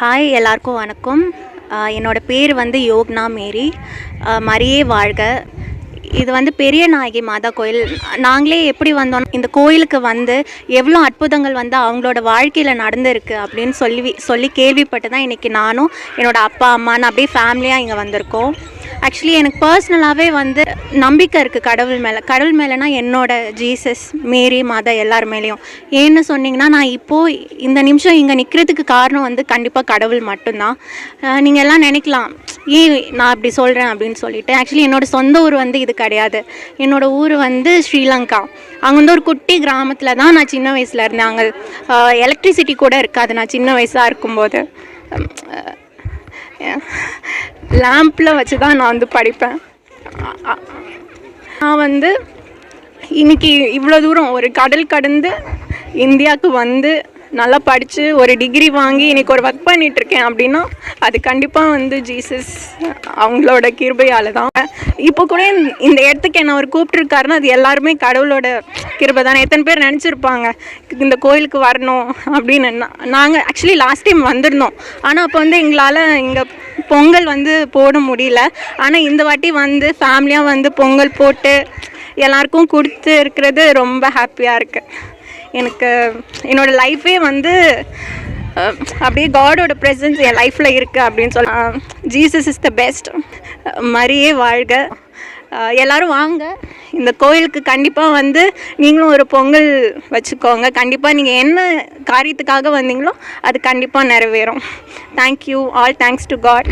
Hi எல்லாருக்கும் வணக்கம். என்னோடய என்னோட பேர் வந்து யோக்னா மேரி. மரியே வாழ்க. இது வந்து பெரிய நாயகி மாதா கோயில். நாங்களே எப்படி வந்தோம்? இந்த கோயிலுக்கு வந்து எவ்வளோ அற்புதங்கள் வந்து அவங்களோட வாழ்க்கையில் நடந்திருக்கு அப்படின்னு சொல்லி சொல்லி கேள்விப்பட்டு தான் இன்றைக்கி நானும் என்னோட அப்பா அம்மான்னு அப்படியே ஃபேமிலியாக இங்கே வந்திருக்கோம். ஆக்சுவலி எனக்கு பர்சனலாகவே வந்து நம்பிக்கை இருக்குது கடவுள் மேலே. கடவுள் மேலேனா என்னோட ஜீசஸ் மேரி மாதா எல்லார் மேலேயும். ஏன்னு சொன்னிங்கன்னா நான் இப்போது இந்த நிமிஷம் இங்கே நிற்கிறதுக்கு காரணம் வந்து கண்டிப்பாக கடவுள் மட்டும்தான். நீங்கள் எல்லாம் நினைக்கலாம் ஏன் நான் அப்படி சொல்கிறேன் அப்படின்னு சொல்லிட்டு. ஆக்சுவலி என்னோடய சொந்த ஊர் வந்து இது கிடையாது. என்னோடய ஊர் வந்து ஸ்ரீலங்கா. அங்கே வந்து ஒரு குட்டி கிராமத்தில் தான் நான் சின்ன வயசில் இருந்தேன். அங்கே எலக்ட்ரிசிட்டி கூட இருக்காது. நான் சின்ன வயசாக இருக்கும்போது. லேம்பில் வச்சு தான் நான் வந்து படிப்பேன். நான் வந்து இன்னைக்கு இவ்வளோ தூரம் ஒரு கடல் கடந்து இந்தியாவுக்கு வந்து நல்லா படித்து ஒரு டிகிரி வாங்கி இன்னைக்கு ஒரு ஒர்க் பண்ணிட்டு இருக்கேன் அப்படின்னா அது கண்டிப்பாக வந்து ஜீசஸ் அவங்களோட கிருபையால் தான் இப்போ கூட இந்த- இடத்துக்கு என்ன அவர் கூப்பிட்டுருக்காருன்னா அது எல்லாருமே கடவுளோட கிருபை தானே எத்தனை பேர் நினச்சிருப்பாங்க இந்த கோயிலுக்கு வரணும் அப்படின்னு. நாங்கள் ஆக்சுவலி லாஸ்ட் டைம் வந்திருந்தோம். ஆனால் அப்போ வந்து எங்களால் இங்கே பொங்கல் வந்து போட முடியல. ஆனால் இந்த வாட்டி வந்து ஃபேமிலியாக வந்து பொங்கல் போட்டு எல்லாருக்கும் கொடுத்து இருக்கிறது ரொம்ப ஹாப்பியாக இருக்குது எனக்கு என்னோடய லைஃபே வந்து அப்படியே காடோட ப்ரெசன்ஸ் என் லைஃப்பில் இருக்குது அப்படின்னு சொல்லலாம் ஜீசஸ் இஸ் த பெஸ்ட் மாதிரியே வாழ்க. எல்லோரும் வாங்க. இந்த கோயிலுக்கு கண்டிப்பாக வந்து நீங்களும் ஒரு பொங்கல் வச்சுக்கோங்க. கண்டிப்பாக நீங்கள் என்ன காரியத்துக்காக வந்தீங்களோ அது கண்டிப்பாக நிறைவேறும். Thank you all thanks to God